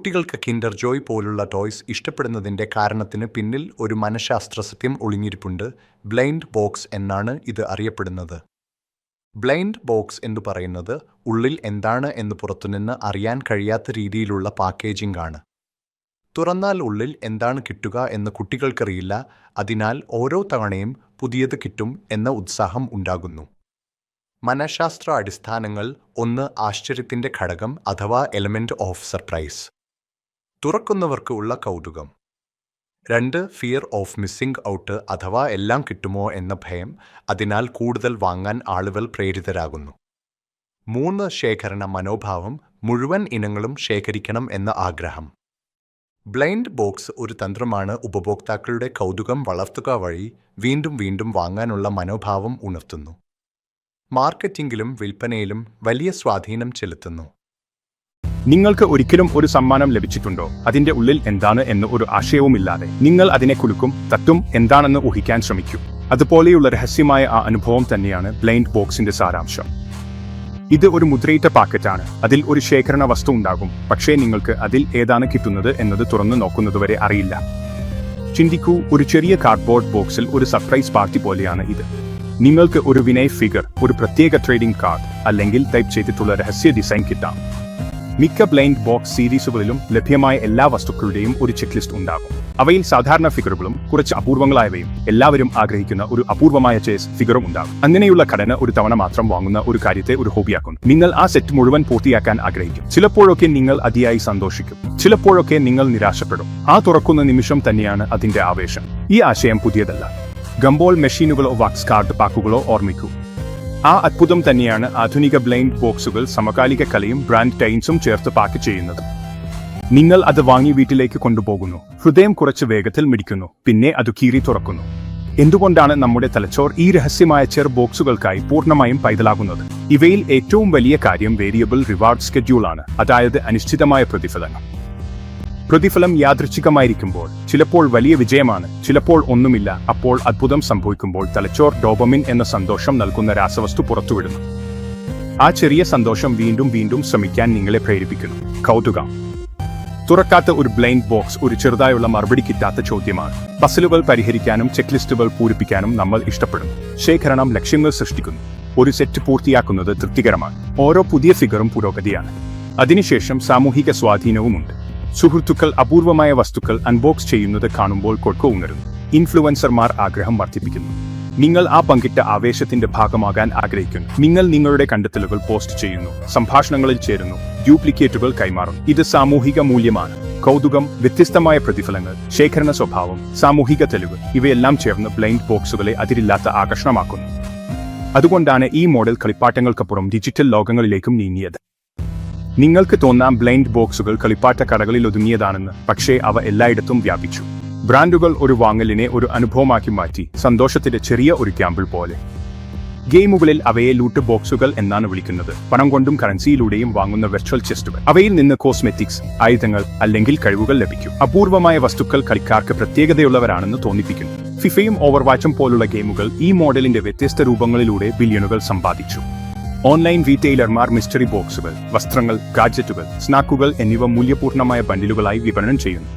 കുട്ടികൾക്ക് കിൻഡർ ജോയ് പോലുള്ള ടോയ്സ് ഇഷ്ടപ്പെടുന്നതിന്റെ കാരണത്തിന് പിന്നിൽ ഒരു മനഃശാസ്ത്ര സത്യം ഒളിഞ്ഞിരിപ്പുണ്ട്. ബ്ലൈൻഡ് ബോക്സ് എന്നാണ് ഇത് അറിയപ്പെടുന്നത്. ബ്ലൈൻഡ് ബോക്സ് എന്ന് പറയുന്നത് ഉള്ളിൽ എന്താണ് എന്ന് പുറത്തുനിന്ന് അറിയാൻ കഴിയാത്ത രീതിയിലുള്ള പാക്കേജിംഗ് ആണ്. തുറന്നാൽ ഉള്ളിൽ എന്താണ് കിട്ടുക എന്ന് കുട്ടികൾക്കറിയില്ല. അതിനാൽ ഓരോ തവണയും പുതിയത് കിട്ടും എന്ന ഉത്സാഹം ഉണ്ടാകുന്നു. മനഃശാസ്ത്ര അടിസ്ഥാനങ്ങൾ ഒന്ന് ആശ്ചര്യത്തിന്റെ ഘടകം അഥവാ എലമെന്റ് ഓഫ് സർപ്രൈസ് തുറക്കുന്നവർക്ക് ഉള്ള കൗതുകം. രണ്ട് ഫിയർ ഓഫ് മിസ്സിംഗ് ഔട്ട് അഥവാ എല്ലാം കിട്ടുമോ എന്ന ഭയം അതിനാൽ കൂടുതൽ വാങ്ങാൻ ആളുകൾ പ്രേരിതരാകുന്നു. മൂന്ന് ശേഖരണ മനോഭാവം മുഴുവൻ ഇനങ്ങളും ശേഖരിക്കണം എന്ന ആഗ്രഹം. ബ്ലൈൻഡ് ബോക്സ് ഒരു തന്ത്രമാണ് ഉപഭോക്താക്കളുടെ കൗതുകം വളർത്തുക വഴി വീണ്ടും വീണ്ടും വാങ്ങാനുള്ള മനോഭാവം ഉണർത്തുന്നു. മാർക്കറ്റിംഗിലും വിൽപ്പനയിലും വലിയ സ്വാധീനം ചെലുത്തുന്നു. നിങ്ങൾക്ക് ഒരിക്കലും ഒരു സമ്മാനം ലഭിച്ചിട്ടുണ്ടോ? അതിന്റെ ഉള്ളിൽ എന്താണ് എന്ന് ഒരു ആശയവുമില്ലാതെ. നിങ്ങൾ അതിനെ കുലുക്കും തട്ടും എന്താണെന്ന് ഊഹിക്കാൻ ശ്രമിക്കും. അതുപോലെയുള്ള രഹസ്യമായ ആ അനുഭവം തന്നെയാണ് ബ്ലൈൻഡ് ബോക്സിന്റെ സാരാംശം. ഇത് ഒരു മുദ്രയിട്ട പാക്കറ്റാണ്. അതിൽ ഒരു ശേഖരണ വസ്തു ഉണ്ടാകും. പക്ഷേ നിങ്ങൾക്ക് അതിൽ ഏതാണ് കിട്ടുന്നത് എന്നത് തുറന്നു നോക്കുന്നതുവരെ അറിയില്ല. ചിന്തിക്കൂ ഒരു ചെറിയ കാർഡ്ബോർഡ് ബോക്സിൽ ഒരു സർപ്രൈസ് പാർട്ടി പോലെയാണ് ഇത്. നിങ്ങൾക്ക് ഒരു വിനയ് ഫിഗർ ഒരു പ്രത്യേക ട്രേഡിംഗ് കാർഡ് അല്ലെങ്കിൽ ടൈപ്പ് ചെയ്തിട്ടുള്ള രഹസ്യ ഡിസൈൻ കിട്ടാം. മിക്ക ബ്ലൈൻഡ് ബോക്സ് സീരീസുകളിലും ലഭ്യമായ എല്ലാ വസ്തുക്കളുടെയും ഒരു ചെക്ക് ലിസ്റ്റ് ഉണ്ടാകും. അവയിൽ സാധാരണ ഫിഗറുകളും കുറച്ച് അപൂർവങ്ങളായവയും എല്ലാവരും ആഗ്രഹിക്കുന്ന ഒരു അപൂർവമായ ചേസ് ഫിഗറും ഉണ്ടാകും. അങ്ങനെയുള്ള ഘടന ഒരു തവണ മാത്രം വാങ്ങുന്ന ഒരു കാര്യത്തെ ഒരു ഹോബിയാക്കുന്നു നിങ്ങൾ ആ സെറ്റ് മുഴുവൻ പൂർത്തിയാക്കാൻ ആഗ്രഹിക്കും. ചിലപ്പോഴൊക്കെ നിങ്ങൾ അതിയായി സന്തോഷിക്കും. ചിലപ്പോഴൊക്കെ നിങ്ങൾ നിരാശപ്പെടും. ആ തുറക്കുന്ന നിമിഷം തന്നെയാണ് അതിന്റെ ആവേശം. ഈ ആശയം പുതിയതല്ല. ഗംബോൾ മെഷീനുകളോ വാക്സ് കാർഡ് പാക്കുകളോ ഓർമ്മിക്കൂ. ആ അത്ഭുതം തന്നെയാണ് ആധുനിക ബ്ലൈൻഡ് ബോക്സുകൾ സമകാലിക കലയും ബ്രാൻഡ് ടൈൻസും ചേർത്ത് പാക്ക് ചെയ്യുന്നത്. നിങ്ങൾ അത് വാങ്ങി വീട്ടിലേക്ക് കൊണ്ടുപോകുന്നു. ഹൃദയം കുറച്ച് വേഗത്തിൽ മിടിക്കുന്നു. പിന്നെ അത് കീറി തുറക്കുന്നു. എന്തുകൊണ്ടാണ് നമ്മുടെ തലച്ചോർ ഈ രഹസ്യമായ ചെർ ബോക്സുകൾക്കായി പൂർണമായും പൈതലാകുന്നത്? ഇവയിൽ ഏറ്റവും വലിയ കാര്യം വേരിയബിൾ റിവാർഡ് സ്കെഡ്യൂൾ ആണ്. അതായത് അനിശ്ചിതമായ പ്രതിഫലനം. പ്രതിഫലം യാദൃച്ഛികമായിരിക്കുമ്പോൾ ചിലപ്പോൾ വലിയ വിജയമാണ് ചിലപ്പോൾ ഒന്നുമില്ല. അപ്പോൾ അത്ഭുതം സംഭവിക്കുമ്പോൾ തലച്ചോർ ഡോബമിൻ എന്ന സന്തോഷം നൽകുന്ന രാസവസ്തു പുറത്തുവിടുന്നു. ആ ചെറിയ സന്തോഷം വീണ്ടും വീണ്ടും ശ്രമിക്കാൻ നിങ്ങളെ പ്രേരിപ്പിക്കുന്നു. കൗതുകം. തുറക്കാത്ത ഒരു ബ്ലൈൻഡ് ബോക്സ് ഒരു ചെറുതായുള്ള മറുപടി കിട്ടാത്ത ചോദ്യമാണ്. പസലുകൾ പരിഹരിക്കാനും ചെക്ക് ലിസ്റ്റുകൾ പൂരിപ്പിക്കാനും നമ്മൾ ഇഷ്ടപ്പെടുന്നു. ശേഖരണം ലക്ഷ്യങ്ങൾ സൃഷ്ടിക്കുന്നു. ഒരു സെറ്റ് പൂർത്തിയാക്കുന്നത് തൃപ്തികരമാണ്. ഓരോ പുതിയ ഫിഗറും പുരോഗതിയാണ്. അതിനുശേഷം സാമൂഹിക സ്വാധീനവുമുണ്ട്. സുഹൃത്തുക്കൾ അപൂർവമായ വസ്തുക്കൾ അൺബോക്സ് ചെയ്യുന്നത് കാണുമ്പോൾ കൊട്ക ഉണരുന്നു. ഇൻഫ്ലുവൻസർമാർ ആഗ്രഹം വർദ്ധിപ്പിക്കുന്നു. നിങ്ങൾ ആ പങ്കിട്ട ആവേശത്തിന്റെ ഭാഗമാകാൻ ആഗ്രഹിക്കുന്നു. നിങ്ങൾ നിങ്ങളുടെ കണ്ടെത്തലുകൾ പോസ്റ്റ് ചെയ്യുന്നു. സംഭാഷണങ്ങളിൽ ചേരുന്നു. ഡ്യൂപ്ലിക്കേറ്റുകൾ കൈമാറും ഇത് സാമൂഹിക മൂല്യമാണ്. കൗതുകം വ്യത്യസ്തമായ പ്രതിഫലങ്ങൾ ശേഖരണ സ്വഭാവം സാമൂഹിക തെളിവ് ഇവയെല്ലാം ചേർന്ന് ബ്ലൈൻഡ് ബോക്സുകളെ അതിരില്ലാത്ത ആകർഷണമാക്കുന്നു. അതുകൊണ്ടാണ് ഈ മോഡൽ കളിപ്പാട്ടങ്ങൾക്കപ്പുറം ഡിജിറ്റൽ ലോകങ്ങളിലേക്കും നീങ്ങിയത്. നിങ്ങൾക്ക് തോന്നാം ബ്ലൈൻഡ് ബോക്സുകൾ കളിപ്പാട്ട കടകളിൽ ഒതുങ്ങിയതാണെന്ന് പക്ഷേ അവ എല്ലായിടത്തും വ്യാപിച്ചു. ബ്രാൻഡുകൾ ഒരു വാങ്ങലിനെ ഒരു അനുഭവമാക്കി മാറ്റി സന്തോഷത്തിന്റെ ചെറിയ ഒരു ക്യാമ്പിൾ പോലെ. ഗെയിമുകളിൽ അവയെ ലൂട്ട് ബോക്സുകൾ എന്നാണ് വിളിക്കുന്നത്. പണം കൊണ്ടും കറൻസിയിലൂടെയും വാങ്ങുന്ന വെർച്വൽ ചെസ്റ്റുകൾ. അവയിൽ നിന്ന് കോസ്മെറ്റിക്സ് ആയുധങ്ങൾ അല്ലെങ്കിൽ കഴിവുകൾ ലഭിക്കും. അപൂർവമായ വസ്തുക്കൾ കളിക്കാർക്ക് പ്രത്യേകതയുള്ളവരാണെന്ന് തോന്നിപ്പിക്കുന്നു. ഫിഫയും ഓവർവാച്ചും പോലുള്ള ഗെയിമുകൾ ഈ മോഡലിന്റെ വ്യത്യസ്ത രൂപങ്ങളിലൂടെ ബില്യണുകൾ സമ്പാദിച്ചു. ഓൺലൈൻ റീറ്റെയിലർമാർ മിസ്റ്ററി ബോക്സുകൾ വസ്ത്രങ്ങൾ ഗാഡ്ജറ്റുകൾ സ്നാക്കുകൾ എന്നിവ മൂല്യപൂർണമായ ബണ്ടിലുകളായി വിപണനം ചെയ്യുന്നു.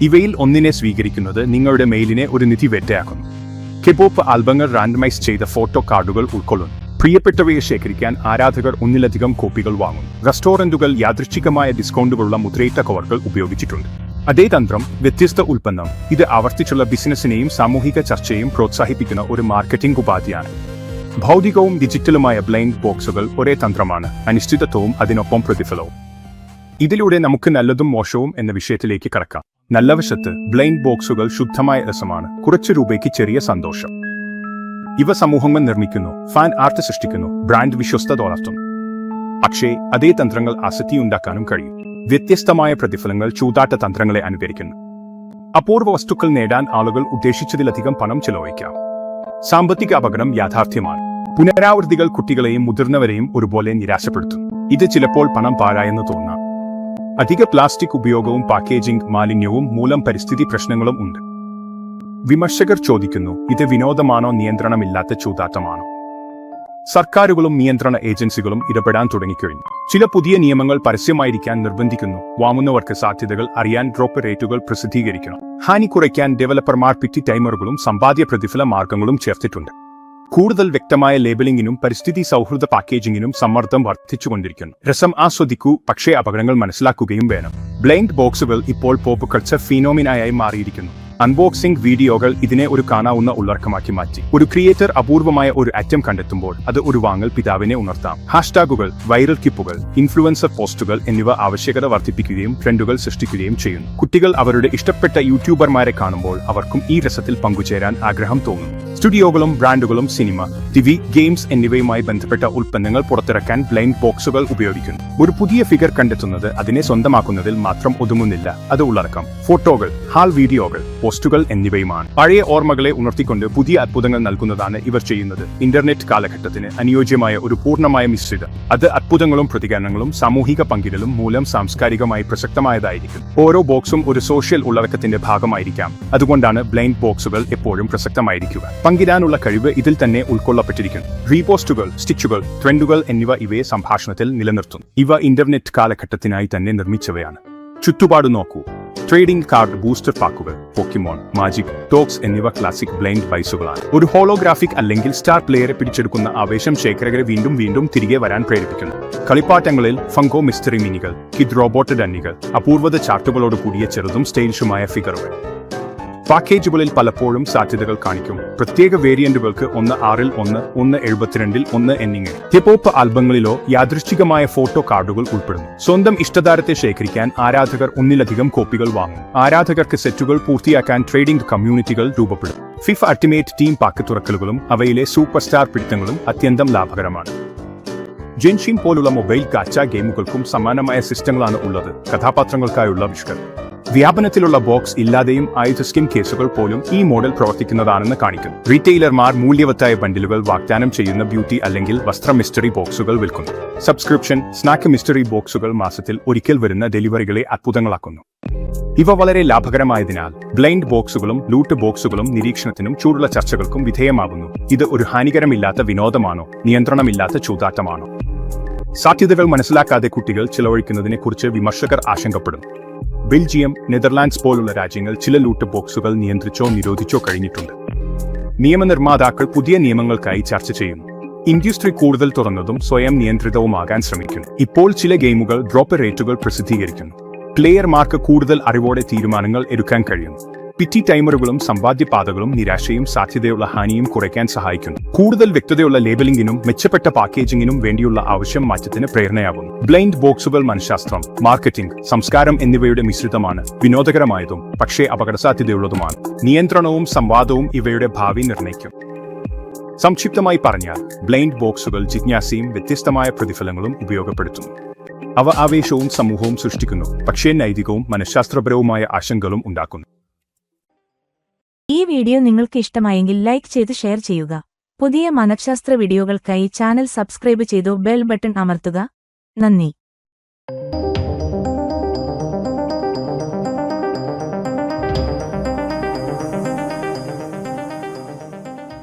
ഇവയിൽ ഒന്നിനെ സ്വീകരിക്കുന്നത് നിങ്ങളുടെ മെയിലിനെ ഒരു നിധി വെറ്റയാക്കുന്നു കെപോപ്പ് ആൽബങ്ങൾ റാൻഡമൈസ് ചെയ്ത ഫോട്ടോ കാർഡുകൾ ഉൾക്കൊള്ളുന്നു. പ്രിയപ്പെട്ടവയെ ശേഖരിക്കാൻ ആരാധകർ ഒന്നിലധികം കോപ്പികൾ വാങ്ങുന്നു. റെസ്റ്റോറന്റുകൾ യാദൃച്ഛികമായ ഡിസ്കൗണ്ടുകളുള്ള മുദ്രയിട്ട കവറുകൾ ഉപയോഗിച്ചിട്ടുണ്ട്. അതേ തന്ത്രം വ്യത്യസ്ത ഉൽപ്പന്നം. ഇത് ആവർത്തിച്ചുള്ള ബിസിനസ്സിനെയും സാമൂഹിക ചർച്ചയെയും പ്രോത്സാഹിപ്പിക്കുന്ന ഒരു മാർക്കറ്റിംഗ് ഉപാധിയാണ്. ഭൗതികവും ഡിജിറ്റലുമായ ബ്ലൈൻഡ് ബോക്സുകൾ ഒരേ തന്ത്രമാണ് അനിശ്ചിതത്വവും അതിനൊപ്പം പ്രതിഫലവും. ഇതിലൂടെ നമുക്ക് നല്ലതും മോശവും എന്ന വിഷയത്തിലേക്ക് കടക്കാം. നല്ലവശത്ത് ബ്ലൈൻഡ് ബോക്സുകൾ ശുദ്ധമായ രസമാണ് കുറച്ചു രൂപയ്ക്ക് ചെറിയ സന്തോഷം. ഇവ സമൂഹങ്ങൾ നിർമ്മിക്കുന്നു ഫാൻ ആർട്ട് സൃഷ്ടിക്കുന്നു ബ്രാൻഡ് വിശ്വസ്തത വളർത്തുന്നു പക്ഷേ അതേ തന്ത്രങ്ങൾ ആസക്തി ഉണ്ടാക്കാനും കഴിയും. വ്യത്യസ്തമായ പ്രതിഫലങ്ങൾ ചൂതാട്ട തന്ത്രങ്ങളെ അനുകരിക്കുന്നു. അപൂർവ വസ്തുക്കൾ നേടാൻ ആളുകൾ ഉദ്ദേശിച്ചതിലധികം പണം ചെലവഴിക്കാം. സാമ്പത്തിക അപകടം യാഥാർത്ഥ്യമാണ്. പുനരാവൃത്തികൾ കുട്ടികളെയും മുതിർന്നവരെയും ഒരുപോലെ നിരാശപ്പെടുത്തും ഇത് ചിലപ്പോൾ പണം പാഴായെന്ന് തോന്നാം. അധിക പ്ലാസ്റ്റിക് ഉപയോഗവും പാക്കേജിംഗ് മാലിന്യവും മൂലം പരിസ്ഥിതി പ്രശ്നങ്ങളും ഉണ്ട്. വിമർശകർ ചോദിക്കുന്നു ഇത് വിനോദമാണോ നിയന്ത്രണമില്ലാത്ത ചൂതാട്ടമാണോ? സർക്കാരുകളും നിയന്ത്രണ ഏജൻസികളും ഇടപെടാൻ തുടങ്ങിക്കഴിഞ്ഞു. ചില പുതിയ നിയമങ്ങൾ പരസ്യമായിരിക്കാൻ നിർബന്ധിക്കുന്നു. വാങ്ങുന്നവർക്ക് സാധ്യതകൾ അറിയാൻ ഡ്രോപ്പ് റേറ്റുകൾ പ്രസിദ്ധീകരിക്കണം. ഹാനി കുറയ്ക്കാൻ ഡെവലപ്പർമാർ പിറ്റി ടൈമറുകളും സമ്പാദ്യ പ്രതിഫല മാർഗങ്ങളും ചേർത്തിട്ടുണ്ട്. കൂടുതൽ വ്യക്തമായ ലേബലിംഗിനും പരിസ്ഥിതി സൗഹൃദ പാക്കേജിംഗിനും സമ്മർദ്ദം വർദ്ധിച്ചുകൊണ്ടിരിക്കുന്നു. രസം ആസ്വദിക്കൂ പക്ഷേ അപകടങ്ങൾ മനസ്സിലാക്കുകയും വേണം. ബ്ലൈൻഡ് ബോക്സുകൾ ഇപ്പോൾ പോപ്പ് കൾച്ചർ ഫിനോമിനായി മാറിയിരിക്കുന്നു. അൺബോക്സിംഗ് വീഡിയോകൾ ഇതിനെ ഒരു കാണാവുന്ന ഉള്ളടക്കമാക്കി മാറ്റി. ഒരു ക്രിയേറ്റർ അപൂർവമായ ഒരു അറ്റം കണ്ടെത്തുമ്പോൾ അത് ഒരു വാങ്ങൽ പിതാവിനെ ഉണർത്താം. ഹാഷ്ടാഗുകൾ വൈറൽ കിപ്പുകൾ ഇൻഫ്ലുവൻസർ പോസ്റ്റുകൾ എന്നിവ ആവശ്യകത വർദ്ധിപ്പിക്കുകയും ട്രെൻഡുകൾ സൃഷ്ടിക്കുകയും ചെയ്യുന്നു. കുട്ടികൾ അവരുടെ ഇഷ്ടപ്പെട്ട യൂട്യൂബർമാരെ കാണുമ്പോൾ അവർക്കും ഈ രസത്തിൽ പങ്കുചേരാൻ ആഗ്രഹം തോന്നും. സ്റ്റുഡിയോകളും ബ്രാൻഡുകളും സിനിമ ടിവി ഗെയിംസ് എന്നിവയുമായി ബന്ധപ്പെട്ട ഉൽപ്പന്നങ്ങൾ പുറത്തിറക്കാൻ ബ്ലൈൻഡ് ബോക്സുകൾ ഉപയോഗിക്കുന്നു. ഒരു പുതിയ ഫിഗർ കണ്ടെത്തുന്നത് അതിനെ സ്വന്തമാക്കുന്നതിൽ മാത്രം ഒതുങ്ങുന്നില്ല. അത് ഉള്ളടക്കം. ഫോട്ടോകൾ ഹാൾ വീഡിയോകൾ പോസ്റ്റുകൾ എന്നിവയുമാണ്. പഴയ ഓർമ്മകളെ ഉണർത്തിക്കൊണ്ട് പുതിയ അത്ഭുതങ്ങൾ നൽകുന്നതാണ് ഇവർ ചെയ്യുന്നത്. ഇന്റർനെറ്റ് കാലഘട്ടത്തിന് അനുയോജ്യമായ ഒരു പൂർണമായ മിശ്രിതം. അത് അത്ഭുതങ്ങളും പ്രതികരണങ്ങളും സാമൂഹിക പങ്കിടലും മൂലം സാംസ്കാരികമായി പ്രസക്തമായതായിരിക്കും. ഓരോ ബോക്സും ഒരു സോഷ്യൽ ഉള്ളടക്കത്തിന്റെ ഭാഗമായിരിക്കാം. അതുകൊണ്ടാണ് ബ്ലൈൻഡ് ബോക്സുകൾ എപ്പോഴും പ്രസക്തമായിരിക്കുക. പങ്കിടാനുള്ള കഴിവ് ഇതിൽ തന്നെ ഉൾക്കൊള്ളപ്പെട്ടിരിക്കുന്നു. റീപോസ്റ്റുകൾ സ്റ്റിച്ചുകൾ ട്രെൻഡുകൾ എന്നിവ ഇവയെ സംഭാഷണത്തിൽ നിലനിർത്തുന്നു. ഇവ ഇന്റർനെറ്റ് കാലഘട്ടത്തിനായി തന്നെ നിർമ്മിച്ചവയാണ്. ചുറ്റുപാട് നോക്കൂ. ട്രേഡിംഗ് കാർഡ് ബൂസ്റ്റർ പാക്കുകൾ പോക്കിമോൺ മാജിക് ടോക്സ് എന്നിവ ക്ലാസിക് ബ്ലൈൻഡ് ബൈസുകളാണ് ഒരു ഹോളോഗ്രാഫിക് അല്ലെങ്കിൽ സ്റ്റാർ പ്ലെയറെ പിടിച്ചെടുക്കുന്ന ആവേശം ശേഖരകരെ വീണ്ടും വീണ്ടും തിരികെ വരാൻ പ്രേരിപ്പിക്കുന്നു. കളിപ്പാട്ടങ്ങളിൽ ഫംഗോ മിസ്റ്ററി മിനികൾ കിഡ് റോബോട്ട് ഡന്നികൾ അപൂർവത ചാർട്ടുകളോട് കൂടിയ ചെറുതും സ്റ്റൈലിഷുമായ ഫിഗറുകൾ പാക്കേജുകളിൽ പലപ്പോഴും സാധ്യതകൾ കാണിക്കും. പ്രത്യേക വേരിയന്റുകൾക്ക് ഒന്ന് ആറിൽ ഒന്ന് ഒന്ന് എഴുപത്തിരണ്ടിൽ ഒന്ന് എന്നിങ്ങനെ. ഹിപ്പോപ്പ് ആൽബങ്ങളിലോ യാദൃശ്ചികമായ ഫോട്ടോ കാർഡുകൾ ഉൾപ്പെടുന്നു. സ്വന്തം ഇഷ്ടതാരത്തെ ശേഖരിക്കാൻ ആരാധകർ ഒന്നിലധികം കോപ്പികൾ വാങ്ങും. ആരാധകർക്ക് സെറ്റുകൾ പൂർത്തിയാക്കാൻ ട്രേഡിംഗ് കമ്മ്യൂണിറ്റികൾ രൂപപ്പെടും. ഫിഫ അൾട്ടിമേറ്റ് ടീം പാക്ക് തുറക്കലുകളും അവയിലെ സൂപ്പർ സ്റ്റാർ പിടുത്തങ്ങളും അത്യന്തം ലാഭകരമാണ്. ജെൻഷിൻ പോലുള്ള മൊബൈൽ കാച്ച ഗെയിമുകൾക്കും സമാനമായ സിസ്റ്റങ്ങളാണ് ഉള്ളത്. കഥാപാത്രങ്ങൾക്കായുള്ള വിഷ്കർ. വ്യാപനത്തിലുള്ള ബോക്സ് ഇല്ലാതെയും ആയുധ സ്കിൻ കേസുകൾ പോലും ഈ മോഡൽ പ്രവർത്തിക്കുന്നതാണെന്ന് കാണിക്കുന്നു. റീറ്റെയിലർമാർ മൂല്യവത്തായ ബണ്ടിലുകൾ വാഗ്ദാനം ചെയ്യുന്ന ബ്യൂട്ടി അല്ലെങ്കിൽ വസ്ത്ര മിസ്റ്ററി ബോക്സുകൾ വിൽക്കുന്നു. സബ്സ്ക്രിപ്ഷൻ സ്നാക്ക് മിസ്റ്ററി ബോക്സുകൾ മാസത്തിൽ ഒരിക്കൽ വരുന്ന ഡെലിവറികളെ അത്ഭുതങ്ങളാക്കുന്നു. ഇവ വളരെ ലാഭകരമായതിനാൽ ബ്ലൈൻഡ് ബോക്സുകളും ലൂട്ട് ബോക്സുകളും നിരീക്ഷണത്തിനും ചൂടുള്ള ചർച്ചകൾക്കും വിധേയമാകുന്നു. ഇത് ഒരു ഹാനികരമില്ലാത്ത വിനോദമാണോ? നിയന്ത്രണമില്ലാത്ത ചൂതാട്ടമാണോ? സാധ്യതകൾ മനസ്സിലാക്കാതെ കുട്ടികൾ ചിലവഴിക്കുന്നതിനെക്കുറിച്ച് വിമർശകർ ആശങ്കപ്പെടും ബെൽജിയം നെതർലാൻഡ്സ് പോലുള്ള രാജ്യങ്ങൾ ചില ലൂട്ട് ബോക്സുകൾ നിയന്ത്രിച്ചോ നിരോധിച്ചോ കഴിഞ്ഞിട്ടുണ്ട്. നിയമനിർമ്മാതാക്കൾ പുതിയ നിയമങ്ങൾക്കായി ചർച്ച ചെയ്യുന്നു. ഇൻഡസ്ട്രി കൂടുതൽ തുറന്നതും സ്വയം നിയന്ത്രിതവുമാകാൻ ശ്രമിക്കുന്നു. ഇപ്പോൾ ചില ഗെയിമുകൾ ഡ്രോപ്പ് റേറ്റുകൾ പ്രസിദ്ധീകരിക്കുന്നു. പ്ലെയർമാർക്ക് കൂടുതൽ അറിവോടെ തീരുമാനങ്ങൾ എടുക്കാൻ കഴിയുന്നു. പിറ്റി ടൈമറുകളും സമ്പാദ്യപാതകളും നിരാശയും സാധ്യതയുള്ള ഹാനിയും കുറയ്ക്കാൻ സഹായിക്കുന്നു. കൂടുതൽ വ്യക്തതയുള്ള ലേബലിംഗിനും മെച്ചപ്പെട്ട പാക്കേജിംഗിനും വേണ്ടിയുള്ള ആവശ്യം മാറ്റത്തിന് പ്രേരണയാകുന്നു. ബ്ലൈൻഡ് ബോക്സുകൾ മനഃശാസ്ത്രം മാർക്കറ്റിംഗ് സംസ്കാരം എന്നിവയുടെ മിശ്രിതമാണ് വിനോദകരമായതും പക്ഷേ അപകടസാധ്യതയുള്ളതുമാണ്. നിയന്ത്രണവും സംവാദവും ഇവയുടെ ഭാവി നിർണയിക്കും. സംക്ഷിപ്തമായി പറഞ്ഞാൽ ബ്ലൈൻഡ് ബോക്സുകൾ ജിജ്ഞാസയും വ്യത്യസ്തമായ പ്രതിഫലങ്ങളും ഉപയോഗപ്പെടുത്തുന്നു. അവ ആവേശവും സമൂഹവും സൃഷ്ടിക്കുന്നു പക്ഷേ നൈതികവും മനഃശാസ്ത്രപരവുമായ ആശങ്കകളും ഉണ്ടാക്കുന്നു. ഈ വീഡിയോ നിങ്ങൾക്ക് ഇഷ്ടമായെങ്കിൽ ലൈക്ക് ചെയ്ത് ഷെയർ ചെയ്യുക. പുതിയ മനഃശാസ്ത്ര വീഡിയോകൾക്കായി ചാനൽ സബ്സ്ക്രൈബ് ചെയ്തു ബെൽ ബട്ടൺ അമർത്തുക. നന്ദി.